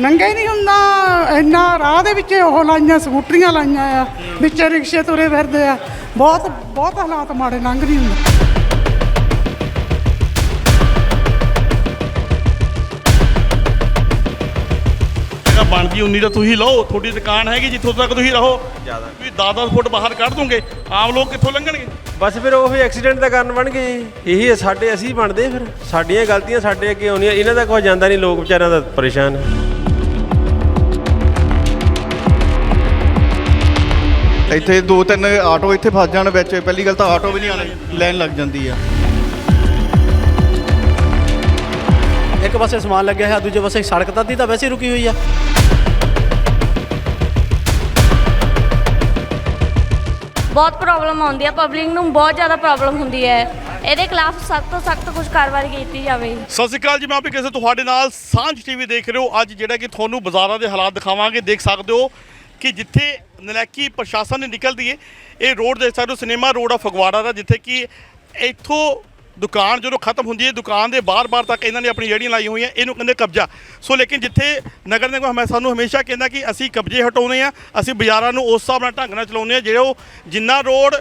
ਨੰਗੇ ਨਹੀਂ ਹੁੰਦਾ ਇੰਨਾ ਰਾਹ ਦੇ ਵਿੱਚ ਉਹ ਲਾਈਆਂ ਸਕੂਟਰੀਆਂ ਲਾਈਆਂ ਆ ਵਿੱਚ ਰਿਕਸ਼ੇ ਤੁਰੇ ਫਿਰਦੇ ਆ। ਬਹੁਤ ਬਹੁਤ ਹਾਲਾਤ ਮਾੜੇ ਲੰਘ ਨਹੀਂ ਹੁੰਦਾ। ਬਣਦੀ ਉਨੀ ਤਾਂ ਤੁਸੀਂ ਲਓ ਤੁਹਾਡੀ ਦੁਕਾਨ ਹੈਗੀ ਜਿੱਥੋਂ ਤੱਕ ਤੁਸੀਂ ਰਹੋ। ਜ਼ਿਆਦਾ। ਵੀ 10-10 ਫੁੱਟ ਬਾਹਰ ਕੱਢ ਦੋਗੇ ਆਮ ਲੋਕ ਕਿੱਥੋਂ ਲੰਘਣਗੇ? ਬਸ ਫਿਰ ਉਹ ਐਕਸੀਡੈਂਟ ਦਾ ਕਾਰਨ ਬਣ ਗਏ ਜੀ ਇਹੀ ਹੈ ਸਾਡੇ ਅਸੀਂ ਬਣਦੇ ਫਿਰ। ਸਾਡੀਆਂ ਗਲਤੀਆਂ ਸਾਡੇ ਅੱਗੇ ਆਉਂਦੀਆਂ ਇਹਨਾਂ ਦਾ ਕੋਈ ਜਾਂਦਾ ਨਹੀਂ ਲੋਕ ਵਿਚਾਰਿਆਂ ਦਾ ਪਰੇਸ਼ਾਨ ਹੈ ਇੱਥੇ ਦੋ ਤਿੰਨ ਆਟੋ ਇੱਥੇ ਫਸ ਜਾਣ ਵਿੱਚ ਪਹਿਲੀ ਗੱਲ ਤਾਂ ਆਟੋ ਵੀ ਨਹੀਂ ਆਣੇ ਲਾਈਨ ਲੱਗ ਜਾਂਦੀ ਆ। ਇੱਕ ਪਾਸੇ ਸਮਾਨ ਲੱਗਿਆ ਹੈ ਦੂਜੇ ਪਾਸੇ ਸੜਕ ਤਾਂ ਅੱਧੀ ਤਾਂ ਵੈਸੇ ਹੀ ਰੁਕੀ ਹੋਈ ਆ। ਬਹੁਤ ਪ੍ਰੋਬਲਮ ਆਉਂਦੀ ਹੈ ਪਬਲਿਕ ਨੂੰ ਬਹੁਤ ਜ਼ਿਆਦਾ ਪ੍ਰੋਬਲਮ ਹੁੰਦੀ ਹੈ। ਇਹਦੇ ਖਿਲਾਫ ਸਖਤ ਤੋਂ ਸਖਤ ਕੁਝ ਕਾਰਵਾਈ ਕੀਤੀ ਜਾਵੇ। ਸਤਿ ਸ਼੍ਰੀ ਅਕਾਲ ਜੀ ਮੈਂ ਆਪੇ ਕਿਸੇ ਤੁਹਾਡੇ ਨਾਲ ਸਾਂਝ ਟੀਵੀ ਦੇਖ ਰਹੇ ਹੋ। ਅੱਜ ਜਿਹੜਾ ਕਿ ਤੁਹਾਨੂੰ ਬਾਜ਼ਾਰਾਂ ਦੇ ਹਾਲਾਤ ਦਿਖਾਵਾਂਗੇ ਦੇਖ ਸਕਦੇ ਹੋ। ਕਿ ਜਿੱਥੇ ਨਲੈਕੀ ਪ੍ਰਸ਼ਾਸਨ ਨੇ ਨਿਕਲਦੀ ਏ, ਇਹ ਰੋਡ ਦੇ ਸਕਦੇ ਸਿਨੇਮਾ ਰੋਡ ਆ ਫਗਵਾੜਾ ਦਾ, ਜਿੱਥੇ ਕਿ ਇੱਥੋਂ ਦੁਕਾਨ ਜਦੋਂ ਖਤਮ ਹੁੰਦੀ ਹੈ ਦੁਕਾਨ ਦੇ ਬਾਰ-ਬਾਰ ਤੱਕ ਇਹਨਾਂ ਨੇ ਆਪਣੀ ਜਿਹੜੀਆਂ ਲਾਈ ਹੋਈਆਂ, ਇਹਨੂੰ ਕਹਿੰਦੇ ਕਬਜ਼ਾ। ਸੋ ਲੇਕਿਨ ਜਿੱਥੇ ਨਗਰ ਨਿਗਮ ਹਮੇ, ਸਾਨੂੰ ਹਮੇਸ਼ਾ ਕਹਿੰਦਾ ਕਿ ਅਸੀਂ ਕਬਜ਼ੇ ਹਟਾਉਨੇ ਆ, ਅਸੀਂ ਬਾਜ਼ਾਰਾਂ ਨੂੰ ਉਸ ਹਿਸਾਬ ਨਾਲ ਢੰਗ ਨਾਲ ਚਲਾਉਂਦੇ ਆ, ਜਿਹੜੇ ਉਹ ਜਿੰਨਾ ਰੋਡ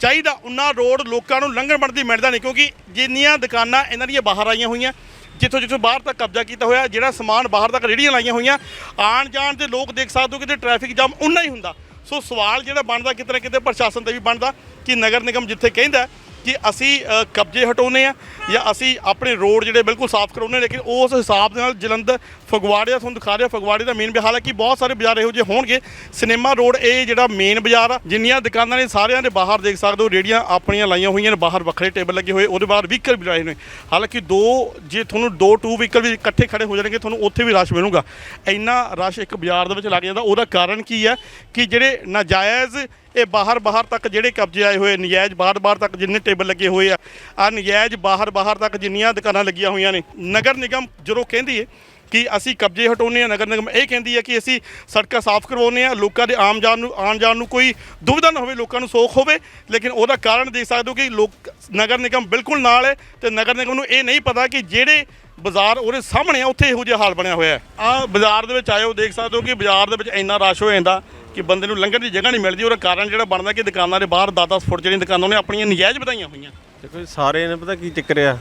ਚਾਹੀਦਾ ਉਹਨਾਂ ਰੋਡ ਲੋਕਾਂ ਨੂੰ ਲੰਘਣ ਬਣਦੀ ਮਿਲਦਾ ਨਹੀਂ, ਕਿਉਂਕਿ ਜਿੰਨੀਆਂ ਦੁਕਾਨਾਂ ਇਹਨਾਂ ਦੀਆਂ ਬਾਹਰ ਆਈਆਂ ਹੋਈਆਂ ਜਿੱਥੋਂ ਜਿੱਥੋਂ ਬਾਹਰ ਤੱਕ ਕਬਜ਼ਾ ਕੀਤਾ ਹੋਇਆ, ਜਿਹੜਾ ਸਮਾਨ ਬਾਹਰ ਤੱਕ ਰੇੜੀਆਂ ਲਾਈਆਂ ਹੋਈਆਂ ਆਣ ਜਾਣ ਦੇ ਲੋਕ ਦੇਖ ਸਕਦੇ ਹੋ ਕਿ ਤੇ ਟ੍ਰੈਫਿਕ ਜਾਮ ਉਨਾ ਹੀ ਹੁੰਦਾ। ਸੋ ਸਵਾਲ ਜਿਹੜਾ ਬਣਦਾ ਕਿਤੇ ਨਾ ਕਿਤੇ ਪ੍ਰਸ਼ਾਸਨ ਤੇ ਵੀ ਬਣਦਾ ਕਿ ਨਗਰ ਨਿਗਮ ਜਿੱਥੇ ਕਹਿੰਦਾ ਕਿ ਅਸੀਂ ਕਬਜ਼ੇ ਹਟਾਉਨੇ ਆ ਜਾਂ ਅਸੀਂ ਆਪਣੇ ਰੋਡ ਜਿਹੜੇ ਬਿਲਕੁਲ ਸਾਫ਼ ਕਰਾਉਨੇ ਲੇਕਿਨ ਉਸ ਹਿਸਾਬ ਦੇ ਨਾਲ ਜਲੰਧਰ ਫਗਵਾੜੇ ਦਾ ਤੁਹਾਨੂੰ ਦਿਖਾ ਰਿਹਾ, ਫਗਵਾੜੇ ਦਾ ਮੇਨ ਹਾਲਾਂਕਿ ਬਹੁਤ ਸਾਰੇ ਬਾਜ਼ਾਰ ਇਹੋ ਜਿਹੇ ਹੋਣਗੇ। ਸਿਨੇਮਾ ਰੋਡ ਇਹ ਜਿਹੜਾ ਮੇਨ ਬਾਜ਼ਾਰ ਆ, ਜਿੰਨੀਆਂ ਦੁਕਾਨਾਂ ਨੇ ਸਾਰਿਆਂ ਦੇ ਬਾਹਰ ਦੇਖ ਸਕਦੇ ਹੋ, ਰੇੜੀਆਂ ਆਪਣੀਆਂ ਲਾਈਆਂ ਹੋਈਆਂ ਨੇ, ਬਾਹਰ ਵੱਖਰੇ ਟੇਬਲ ਲੱਗੇ ਹੋਏ, ਉਹਦੇ ਬਾਹਰ ਵਹੀਕਲ ਵੀ ਲਾਏ ਨੇ। ਹਾਲਾਂਕਿ ਦੋ, ਜੇ ਤੁਹਾਨੂੰ ਦੋ ਟੂ ਵਹੀਕਲ ਵੀ ਇਕੱਠੇ ਖੜੇ ਹੋ ਜਾਣਗੇ, ਤੁਹਾਨੂੰ ਉੱਥੇ ਵੀ ਰਸ਼ ਮਿਲੂਗਾ। ਇੰਨਾ ਰਸ਼ ਇੱਕ ਬਾਜ਼ਾਰ ਦੇ ਵਿੱਚ ਲੱਗ ਜਾਂਦਾ, ਉਹਦਾ ਕਾਰਨ ਕੀ ਹੈ ਕਿ ਜਿਹੜੇ ਨਾਜਾਇਜ਼ ਇਹ ਬਾਹਰ ਬਾਹਰ ਤੱਕ ਜਿਹੜੇ ਕਬਜ਼ੇ ਆਏ ਹੋਏ, ਨਜਾਇਜ਼ ਬਾਹਰ ਬਾਹਰ ਤੱਕ ਜਿੰਨੇ ਟੇਬਲ ਲੱਗੇ ਹੋਏ ਆ ਆ ਨਜਾਇਜ਼ ਬਾਹਰ ਬਾਹਰ ਤੱਕ ਜਿੰਨੀਆਂ ਦੁਕਾਨਾਂ ਲੱਗੀਆਂ ਹੋਈਆਂ ਨੇ। ਨਗਰ ਨਿਗਮ ਜਦੋਂ ਕਹਿੰਦੀ ਹੈ ਕਿ ਅਸੀਂ ਕਬਜ਼ੇ ਹਟਾਉਨੇ ਆ ਨਗਰ ਨਿਗਮ ਇਹ ਕਹਿੰਦੀ ਹੈ ਕਿ ਅਸੀਂ ਸੜਕਾਂ ਸਾਫ਼ ਕਰਵਾਉਨੇ ਆ ਲੋਕਾਂ ਦੇ ਆਮ ਜਾਣ ਨੂੰ ਆਉਣ ਜਾਣ ਨੂੰ ਕੋਈ ਦੁਵਿਧਾ ਨਾ ਹੋਵੇ, ਲੋਕਾਂ ਨੂੰ ਸੌਖ ਹੋਵੇ, ਲੇਕਿਨ ਉਹਦਾ ਕਾਰਨ ਦੇਖ ਸਕਦੇ ਹੋ ਕਿ ਲੋਕ, ਨਗਰ ਨਿਗਮ ਬਿਲਕੁਲ ਨਾਲ ਹੈ ਤੇ ਨਗਰ ਨਿਗਮ ਨੂੰ ਇਹ ਨਹੀਂ ਪਤਾ ਕਿ ਜਿਹੜੇ ਬਾਜ਼ਾਰ ਉਹਦੇ ਸਾਹਮਣੇ ਆ, ਉੱਥੇ ਇਹੋ ਜਿਹਾ ਹਾਲ ਬਣਿਆ ਹੋਇਆ ਹੈ। ਆ ਬਾਜ਼ਾਰ ਦੇ ਵਿੱਚ ਆਇਓ, ਦੇਖ ਸਕਦੇ ਹੋ ਕਿ ਬਾਜ਼ਾਰ ਦੇ ਵਿੱਚ ਇੰਨਾ ਰਸ਼ ਹੋ ਜਾਂਦਾ ਕਿ ਬੰਦੇ ਨੂੰ ਲੰਘਣ ਦੀ ਜਗ੍ਹਾ ਨਹੀਂ ਮਿਲਦੀ ਉਹਦਾ ਕਾਰਨ ਜਿਹੜਾ ਬਣਦਾ ਕਿ ਦੁਕਾਨਾਂ ਦੇ ਬਾਹਰ 10-10 ਫੁੱਟ ਜਿਹੜੀਆਂ ਦੁਕਾਨਾਂ ਨੇ ਆਪਣੀਆਂ ਨਜਾਇਜ਼ ਵਧਾਈਆਂ ਹੋਈਆਂ। ਦੇਖੋ ਜੀ, ਸਾਰੇ ਨੇ ਪਤਾ ਕੀ ਚੱਕਰ ਆ?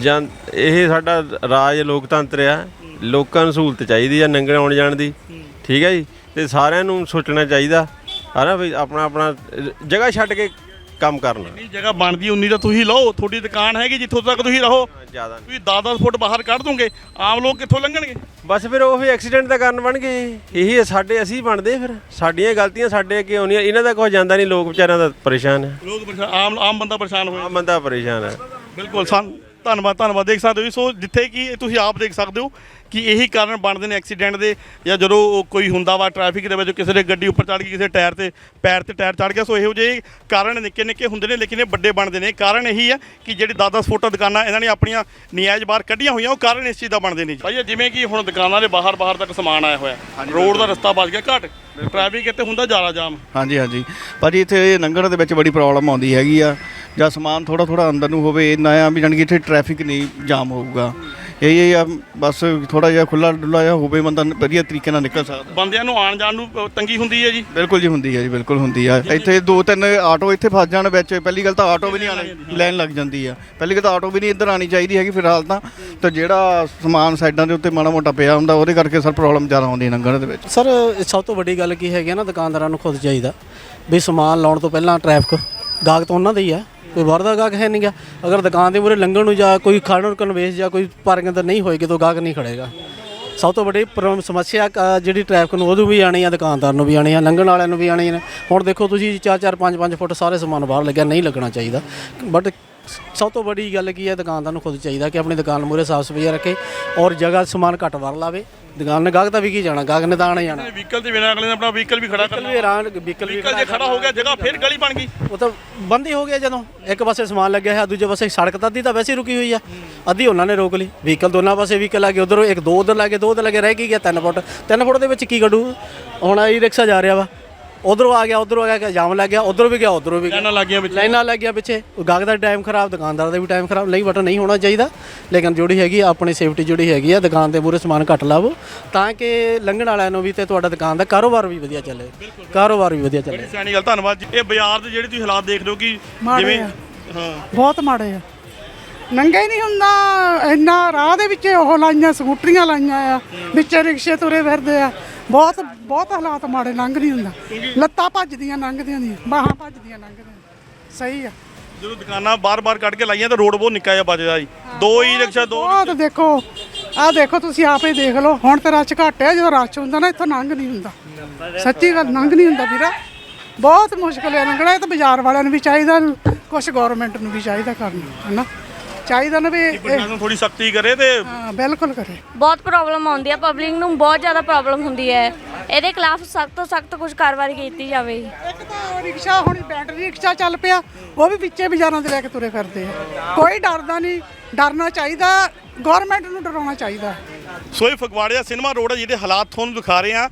ਜਾਂ ਇਹ ਸਾਡਾ ਰਾਜ ਲੋਕਤੰਤਰ ਆ ਲੋਕਾਂ ਨੂੰ ਸਹੂਲਤ ਚਾਹੀਦੀ ਆ ਨੰਗੇ ਆਉਣ ਜਾਣ ਦੀ। ਠੀਕ ਹੈ ਜੀ? ਤੇ ਸਾਰਿਆਂ ਨੂੰ ਸੋਚਣਾ ਚਾਹੀਦਾ। ਹਨਾ ਵੀ ਆਪਣਾ ਆਪਣਾ ਜਗ੍ਹਾ ਛੱਡ ਕੇ ਕੰਮ ਕਰਨਾ। ਜਿੰਨੀ ਜਗ੍ਹਾ ਬਣਦੀ ਉਨੀ ਤਾਂ ਤੁਸੀਂ ਲਓ। ਤੁਹਾਡੀ ਦੁਕਾਨ ਹੈਗੀ ਜਿੱਥੋਂ ਤੱਕ ਤੁਸੀਂ ਰਹੋ। ਜ਼ਿਆਦਾ ਤੁਸੀਂ 10-10 ਫੁੱਟ ਬਾਹਰ ਕੱਢ ਦੋਗੇ। ਆਮ ਲੋਕ ਕਿੱਥੋਂ ਲੰਘਣਗੇ? ਬਸ ਫਿਰ ਉਹ ਐਕਸੀਡੈਂਟ ਦਾ ਕਾਰਨ ਬਣ ਗਏ ਜੀ। ਇਹੀ ਹੈ ਸਾਡੇ ਅਸੀਂ ਬਣਦੇ ਫਿਰ। ਸਾਡੀਆਂ ਗਲਤੀਆਂ ਸਾਡੇ ਅੱਗੇ ਆਉਂਦੀਆਂ ਇਹਨਾਂ ਦਾ ਕੋਈ ਜਾਂਦਾ ਨਹੀਂ। ਲੋਕ ਵਿਚਾਰਿਆਂ ਦਾ ਪਰੇਸ਼ਾਨ ਹੈ। ਲੋਕ ਪਰੇਸ਼ਾਨ ਆਮ ਆਮ ਬੰਦਾ ਪਰੇਸ਼ਾਨ ਹੋਇਆ ਆਮ ਬੰਦਾ ਪਰੇਸ਼ਾਨ ਹੈ। ਬਿਲਕੁਲ ਸਨ ਧੰਨਵਾਦ ਧੰਨਵਾਦ। ਦੇਖ ਸਕਦੇ ਹੋ ਜੀ। ਸੋ ਜਿੱਥੇ ਕਿ ਤੁਸੀਂ ਆਪ ਦੇਖ ਸਕਦੇ ਹੋ ਕਿ ਇਹੀ ਕਾਰਨ ਬਣਦੇ ਨੇ ਐਕਸੀਡੈਂਟ ਦੇ ਜਾਂ ਜਦੋਂ ਉਹ ਕੋਈ ਹੁੰਦਾ ਵਾ ਟ੍ਰੈਫਿਕ ਦੇ ਵਿੱਚ ਕਿਸੇ ਦੇ ਗੱਡੀ ਉੱਪਰ ਚੜ ਗਈ ਕਿਸੇ ਟਾਇਰ ਤੇ ਪੈਰ ਤੇ ਟਾਇਰ ਚੜ ਗਿਆ ਸੋ ਇਹੋ ਜਿਹੇ ਕਾਰਨ ਨਿੱਕੇ ਨਿੱਕੇ ਹੁੰਦੇ ਨੇ ਲੇਕਿਨ ਇਹ ਵੱਡੇ ਬਣਦੇ ਨੇ। ਕਾਰਨ ਇਹੀ ਹੈ ਕਿ ਜਿਹੜੀ 10-10 ਫੁੱਟ ਦੁਕਾਨਾਂ ਇਹਨਾਂ ਨੇ ਆਪਣੀਆਂ ਨਿਆਜ਼ ਬਾਹਰ ਕੱਢੀਆਂ ਹੋਈਆਂ ਉਹ ਕਾਰਨ ਇਸ ਚੀਜ਼ ਦਾ ਬਣਦੇ ਨੇ ਜੀ। ਭਾਈ ਜਿਵੇਂ ਕਿ ਹੁਣ ਦੁਕਾਨਾਂ ਦੇ ਬਾਹਰ ਬਾਹਰ ਤੱਕ ਸਮਾਨ ਆਇਆ ਹੋਇਆ ਰੋਡ ਦਾ ਰਸਤਾ ਬਚ ਗਿਆ ਘੱਟ ਟ੍ਰੈਫਿਕ ਇੱਥੇ ਹੁੰਦਾ ਜ਼ਿਆਦਾ ਜਾਮ। ਹਾਂਜੀ ਹਾਂਜੀ। ਭਾਜੀ ਇੱਥੇ ਲੰਘਣ ਦੇ ਵਿੱਚ ਬੜੀ ਪ੍ਰੋਬਲਮ ਆਉਂਦੀ ਹੈਗੀ ਆ। ਜਾਂ ਸਮਾਨ ਥੋੜਾ ਥੋੜਾ ਅੰਦਰ ਨੂੰ ਹੋਵੇ ਇੰਨਾ ਆ ਵੀ ਜਾਣੀ ਕਿ ਇੱਥੇ ਟ੍ਰੈਫਿਕ ਨਹੀਂ ਜਾਮ ਹੋਊਗਾ। ਇਹ ਇਹ ਆ ਬਸ ਥੋੜਾ ਜਿਹਾ ਖੁੱਲਾ ਡੁੱਲਾ ਜਿਹਾ ਹੋਵੇ ਬੰਦਾ ਵਧੀਆ ਤਰੀਕੇ ਨਾਲ ਨਿਕਲ ਸਕਦਾ। ਬੰਦਿਆਂ ਨੂੰ ਆਉਣ ਜਾਣ ਨੂੰ ਅ, ਤੰਗੀ ਹੁੰਦੀ ਹੈ ਜੀ? ਬਿਲਕੁਲ ਜੀ ਹੁੰਦੀ ਹੈ ਜੀ ਬਿਲਕੁਲ ਹੁੰਦੀ ਆ। ਇੱਥੇ ਦੋ ਤਿੰਨ ਆਟੋ ਇੱਥੇ ਫਸ ਜਾਣ ਵਿੱਚ ਪਹਿਲੀ ਗੱਲ ਤਾਂ ਆਟੋ ਵੀ ਨਹੀਂ ਆਣੇ ਲਾਈਨ ਲੱਗ ਜਾਂਦੀ ਆ। ਪਹਿਲੀ ਗੱਲ ਤਾਂ ਆਟੋ ਵੀ ਨਹੀਂ ਇੱਧਰ ਆਣੀ ਚਾਹੀਦੀ ਹੈਗੀ ਫਿਲਹਾਲ ਤਾਂ। ਤੇ ਜਿਹੜਾ ਸਮਾਨ ਸਾਈਡਾਂ ਦੇ ਉੱਤੇ ਮਾੜਾ ਮੋਟਾ ਪਿਆ ਹੁੰਦਾ ਉਹਦੇ ਕਰਕੇ ਸਰ ਪ੍ਰੋਬਲਮ ਜ਼ਿਆਦਾ ਆਉਂਦੀ ਹੈ ਲੰਘਣ ਦੇ ਵਿੱਚ। ਸਰ ਇਹ ਸਭ ਤੋਂ ਵੱਡੀ ਗੱਲ ਕੀ ਹੈਗੀ ਆ ਨਾ ਦੁਕਾਨਦਾਰਾਂ ਨੂੰ ਖੁਦ ਚਾਹੀਦਾ। ਵੀ ਸਮਾਨ ਲਾਉਣ ਤੋਂ ਪਹਿਲਾਂ ਟ੍ਰੈਫਿਕ ਗਾਹਕ ਤਾਂ ਉਹਨਾਂ ਦਾ ਹੀ ਆ। ਕੋਈ ਬਾਹਰ ਦਾ ਗਾਹਕ ਹੈ ਨਹੀਂ ਨਹੀਂਗਾ ਅਗਰ ਦੁਕਾਨ ਦੇ ਮੂਹਰੇ ਲੰਘਣ ਨੂੰ ਜਾਂ ਕੋਈ ਖੜਨ ਕਨਵੇਸ ਜਾਂ ਕੋਈ ਪਾਰਕਿੰਗ ਅੰਦਰ ਨਹੀਂ ਹੋਏਗੀ ਤਾਂ ਗਾਹਕ ਨਹੀਂ ਖੜੇਗਾ। ਸਭ ਤੋਂ ਵੱਡੀ ਪ੍ਰੋਬਲਮ ਸਮੱਸਿਆ ਅ, ਜਿਹੜੀ ਟ੍ਰੈਫਿਕ ਨੂੰ ਉਹਨੂੰ ਵੀ ਆਣੀ ਆ ਦੁਕਾਨਦਾਰ ਨੂੰ ਵੀ ਆਣੀ ਆ ਲੰਘਣ ਵਾਲਿਆਂ ਨੂੰ ਵੀ ਆਣੀ ਨੇ ਹੁਣ ਦੇਖੋ ਤੁਸੀਂ 4-4 5-5 ਫੁੱਟ ਸਾਰੇ ਸਮਾਨ ਬਾਹਰ ਲੱਗਿਆ ਨਹੀਂ ਲੱਗਣਾ ਚਾਹੀਦਾ। ਬਟ ਸਭ ਤੋਂ ਵੱਡੀ ਗੱਲ ਕੀ ਹੈ ਦੁਕਾਨਦਾਰ ਨੂੰ ਖੁਦ ਚਾਹੀਦਾ ਕਿ ਆਪਣੀ ਦੁਕਾਨ ਮੂਹਰੇ ਸਾਫ਼ ਸਫ਼ਾਈ ਰੱਖੇ ਔਰ ਜਗ੍ਹਾ ਸਮਾਨ ਘੱਟ ਵਰ ਲਾਵੇ। ਦੁਕਾਨ ਨੇ ਗਾਹਕ ਤਾਂ ਵੀ ਕੀ ਜਾਣਾ ਗਾਹਕ ਨੇ ਤਾਂ ਆਣਾ ਹੀ ਜਾਣਾ ਵਹੀਕਲ ਦੇ ਬਿਨਾਂ ਅਗਲੇ ਨੇ ਆਪਣਾ ਵਹੀਕਲ ਵੀ ਖੜਾ ਕਰਨਾ। ਆਰਾਮ ਵਹੀਕਲ ਵੀ ਵਹੀਕਲ ਜੇ ਖੜਾ ਹੋ ਗਿਆ ਜਗ੍ਹਾ ਫਿਰ ਗਲੀ ਬਣ ਗਈ। ਉਹ ਤਾਂ ਬੰਦ ਹੀ ਹੋ ਗਿਆ ਜਦੋਂ ਇੱਕ ਪਾਸੇ ਸਮਾਨ ਲੱਗਿਆ ਹੈ ਦੂਜੇ ਪਾਸੇ ਸੜਕ ਤਾਂ ਅੱਧੀ ਤਾਂ ਵੈਸੇ ਰੁਕੀ ਹੋਈ ਆ। ਅੱਧੀ ਉਹਨਾਂ ਨੇ ਰੋਕ ਲਈ। ਵਹੀਕਲ ਦੋਨਾਂ ਪਾਸੇ ਵਹੀਕਲ ਲੱਗੇ ਉਧਰ ਇੱਕ ਦੋ ਉਧਰ ਲੱਗੇ ਦੋ ਉਧਰ ਲੱਗੇ ਰਹਿ ਕੀ ਗਿਆ 3 ਫੁੱਟ। 3 ਫੁੱਟ ਦੇ ਵਿੱਚ ਕੀ ਕੱਢੂ? ਹੁਣ ਇਹ ਰਿਕਸ਼ਾ ਜਾ ਰਿਹਾ ਵਾ। ਉਧਰੋਂ ਆ ਗਿਆ ਉਧਰੋਂ ਆ ਗਿਆ ਜਾਮ ਲੱਗ ਗਿਆ ਉਧਰੋਂ ਵੀ ਗਿਆ ਉਧਰੋਂ ਵੀ ਗਿਆ। ਲਾਈਨਾਂ ਲੱਗੀਆਂ ਵਿੱਚ ਲਾਈਨਾਂ ਲੱਗ ਗਿਆ ਪਿੱਛੇ। ਗਾਹਕ ਦਾ ਟਾਈਮ ਖਰਾਬ ਦੁਕਾਨਦਾਰ ਦਾ ਵੀ ਟਾਈਮ ਖਰਾਬ ਨਹੀਂ ਬਟਨ ਨਹੀਂ ਹੋਣਾ ਚਾਹੀਦਾ। ਲੇਕਿਨ ਜਿਹੜੀ ਹੈਗੀ ਆਪਣੀ ਸੇਫਟੀ ਜਿਹੜੀ ਹੈਗੀ ਆ ਦੁਕਾਨ ਦੇ ਮੂਰੇ ਸਮਾਨ ਘੱਟ ਲਾਵੋ। ਤਾਂ ਕਿ ਲੰਘਣ ਵਾਲਿਆਂ ਨੂੰ ਵੀ ਤੇ ਤੁਹਾਡਾ ਦੁਕਾਨ ਦਾ ਕਾਰੋਬਾਰ ਵੀ ਵਧੀਆ ਚੱਲੇ। ਕਾਰੋਬਾਰ ਵੀ ਵਧੀਆ ਚੱਲੇ। ਸਿਆਣੀ ਗੱਲ ਧੰਨਵਾਦ ਜੀ। ਇਹ ਬਾਜ਼ਾਰ ਦੇ ਜਿਹੜੇ ਤੁਸੀਂ ਹਾਲਾਤ ਦੇਖ ਰਹੇ ਹੋ ਕਿ ਜਿਵੇਂ। ਹਾਂ। ਬਹੁਤ ਮਾੜੇ ਆ। ਨੰਗਾ ਹੀ ਨਹੀਂ ਹੁੰਦਾ ਇੰਨਾ ਰਾਹ ਦੇ ਵਿੱਚ ਉਹ ਲਾਈਆਂ ਸਕੂਟਰੀਆਂ ਲਾਈਆਂ ਆ ਵਿੱਚ ਰਿਕਸ਼ੇ ਤੁਰੇ ਫਿਰਦੇ ਆ। ਬਹੁਤ ਬਹੁਤ ਹਾਲਾਤ ਮਾੜੇ ਲੰਘ ਨਹੀਂ ਹੁੰਦਾ ਲੱਤਾਂ ਭੱਜਦੀਆਂ ਲੰਘਦੀਆਂ ਦੀਆਂ ਬਾਹਾਂ ਭੱਜਦੀਆਂ ਲੰਘਦੀਆਂ ਸਹੀ ਆ। ਜਦੋਂ ਦੁਕਾਨਾਂ ਬਾਰ-ਬਾਰ ਕੱਢ ਕੇ ਲਾਈਆਂ ਤਾਂ ਰੋਡ ਬਹੁਤ ਨਿੱਕਾ ਜਿਹਾ ਬਚਦਾ ਜੀ ਦੋ ਹੀ ਰਿਕਸ਼ਾ ਦੋ ਬਹੁਤ ਦੇਖੋ ਆਹ ਦੇਖੋ ਤੁਸੀਂ ਆਪੇ ਦੇਖ ਲਓ। ਹੁਣ ਤੇ ਰਸ਼ ਘੱਟ ਹੈ ਜਦੋਂ ਰਸ਼ ਹੁੰਦਾ ਨਾ ਇੱਥੋਂ ਲੰਘ ਨਹੀਂ ਹੁੰਦਾ। ਸੱਚੀ ਗੱਲ ਲੰਘ ਨਹੀਂ ਹੁੰਦਾ ਵੀਰਾ। ਬਹੁਤ ਮੁਸ਼ਕਲ ਹੈ ਲੰਘਣਾ ਇਹ ਤਾਂ ਬਾਜ਼ਾਰ ਵਾਲਿਆਂ ਨੂੰ ਵੀ ਚਾਹੀਦਾ ਕੁਝ ਗਵਰਨਮੈਂਟ ਨੂੰ ਵੀ ਚਾਹੀਦਾ ਕਰਨਾ ਹੈਨਾ? ਚਾਹੀਦਾ ਨਾ ਵੀ ਇਹ- ਪ੍ਰਸ਼ਾਸਨ ਥੋੜੀ ਸਖਤੀ ਕਰੇ ਤੇ ਹਾਂ ਬਿਲਕੁਲ ਕਰੇ। ਬਹੁਤ ਪ੍ਰੋਬਲਮ ਆਉਂਦੀ ਹੈ ਪਬਲਿਕ ਨੂੰ ਬਹੁਤ ਜ਼ਿਆਦਾ ਪ੍ਰੋਬਲਮ ਹੁੰਦੀ ਹੈ। ਇਹਦੇ ਖਿਲਾਫ ਸਖਤ ਤੋਂ ਸਖਤ ਕੁਝ ਕਾਰਵਾਈ ਕੀਤੀ ਜਾਵੇ। ਇੱਕ ਤਾਂ ਰਿਕਸ਼ਾ ਹੁਣ ਬੈਟਰੀ ਰਿਕਸ਼ਾ ਚੱਲ ਪਿਆ ਉਹ ਵੀ ਵਿੱਚੇ ਬਾਜ਼ਾਰਾਂ ਦੇ ਲੈ ਕੇ ਤੁਰੇ ਫਿਰਦੇ ਆ। ਕੋਈ ਡਰਦਾ ਨਹੀਂ ਡਰਨਾ ਚਾਹੀਦਾ ਗਵਰਨਮੈਂਟ ਨੂੰ ਡਰਾਉਣਾ ਚਾਹੀਦਾ। ਸੋ ਇਹ ਫਗਵਾੜੇ ਦਾ ਸਿਨੇਮਾ ਰੋਡ ਹੈ ਜਿਹਦੇ ਹਾਲਾਤ ਤੁਹਾਨੂੰ ਦਿਖਾ ਰਹੇ ਆ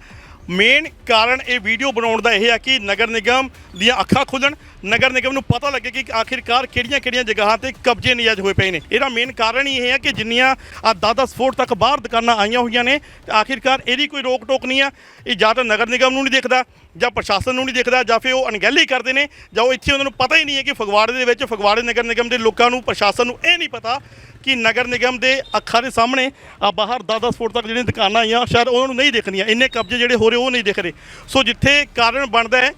ਮੇਨ ਕਾਰਨ ਇਹ ਵੀਡੀਓ ਬਣਾਉਣ ਦਾ ਇਹ ਹੈ ਕਿ ਨਗਰ ਨਿਗਮ ਦੀਆਂ ਅੱਖਾਂ ਖੁੱਲਣ, ਨਗਰ ਨਿਗਮ ਨੂੰ ਪਤਾ ਲੱਗੇ ਕਿ ਆਖਿਰਕਾਰ ਕਿਹੜੀਆਂ-ਕਿਹੜੀਆਂ ਜਗ੍ਹਾ ਤੇ ਕਬਜ਼ੇ ਨਜਾਇਜ਼ ਹੋਏ ਪਏ ਨੇ। ਇਹਦਾ ਮੇਨ ਕਾਰਨ ਹੀ ਇਹ ਹੈ ਕਿ ਜਿੰਨੀਆਂ ਆ 10-10 ਫੁੱਟ ਤੱਕ ਬਾਹਰ ਦੁਕਾਨਾਂ ਆਈਆਂ ਹੋਈਆਂ ਨੇ, ਤੇ ਆਖਿਰਕਾਰ ਇਹਦੀ ਕੋਈ ਰੋਕ ਟੋਕ ਨਹੀਂ ਆ। ਇਹ ਜਾਂ ਤਾਂ ਨਗਰ ਨਿਗਮ ਨੂੰ ਨਹੀਂ ਦੇਖਦਾ, ਜਾਂ ਪ੍ਰਸ਼ਾਸਨ ਨੂੰ ਨਹੀਂ ਦੇਖਦਾ, ਜਾਂ ਫਿਰ ਉਹ ਅਣਗਹਿਲੀ ਕਰਦੇ ਨੇ, ਜਾਂ ਉਹ ਇੱਥੇ ਉਹਨਾਂ ਨੂੰ ਪਤਾ ਹੀ ਨਹੀਂ ਹੈ ਕਿ ਫਗਵਾੜੇ ਦੇ ਵਿੱਚ, ਫਗਵਾੜੇ ਨਗਰ ਨਿਗਮ ਦੇ ਲੋਕਾਂ ਨੂੰ, ਪ੍ਰਸ਼ਾਸਨ ਨੂੰ ਇਹ ਨਹੀਂ ਪਤਾ ਕਿ ਨਗਰ ਨਿਗਮ ਦੇ ਅੱਖਾਂ ਦੇ ਸਾਹਮਣੇ ਆ ਬਾਹਰ 10-10 ਫੁੱਟ ਤੱਕ ਜਿਹੜੀਆਂ ਦੁਕਾਨਾਂ ਆਈਆਂ, ਸ਼ਾਇਦ ਉਹਨਾਂ ਨੂੰ ਨਹੀਂ ਦੇਖਣੀਆਂ। ਇੰਨੇ ਕਬਜ਼ੇ ਜਿਹੜੇ ਹੋ ਰਹੇ, ਉਹ ਨਹੀਂ ਦਿਖ ਰਹੇ ਸੋ ਜਿੱਥੇ ਕਾਰਨ ਬਣਦਾ ਹੈ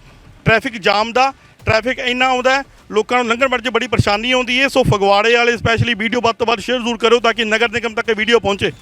ਟ੍ਰੈਫਿਕ ਜਾਮ ਦਾ ਟ੍ਰੈਫਿਕ ਇੰਨਾ ਆਉਂਦਾ ਲੋਕਾਂ ਨੂੰ ਲੰਘਣ ਵੜ 'ਚ ਬੜੀ ਪਰੇਸ਼ਾਨੀ ਆਉਂਦੀ ਹੈ। ਸੋ ਫਗਵਾੜੇ ਵਾਲੇ ਸਪੈਸ਼ਲੀ ਵੀਡੀਓ ਵੱਧ ਤੋਂ ਵੱਧ ਸ਼ੇਅਰ ਜ਼ਰੂਰ ਕਰੋ ਤਾਂ ਕਿ ਨਗਰ ਨਿਗਮ ਤੱਕ ਇਹ ਵੀਡੀਓ ਪਹੁੰਚੇ।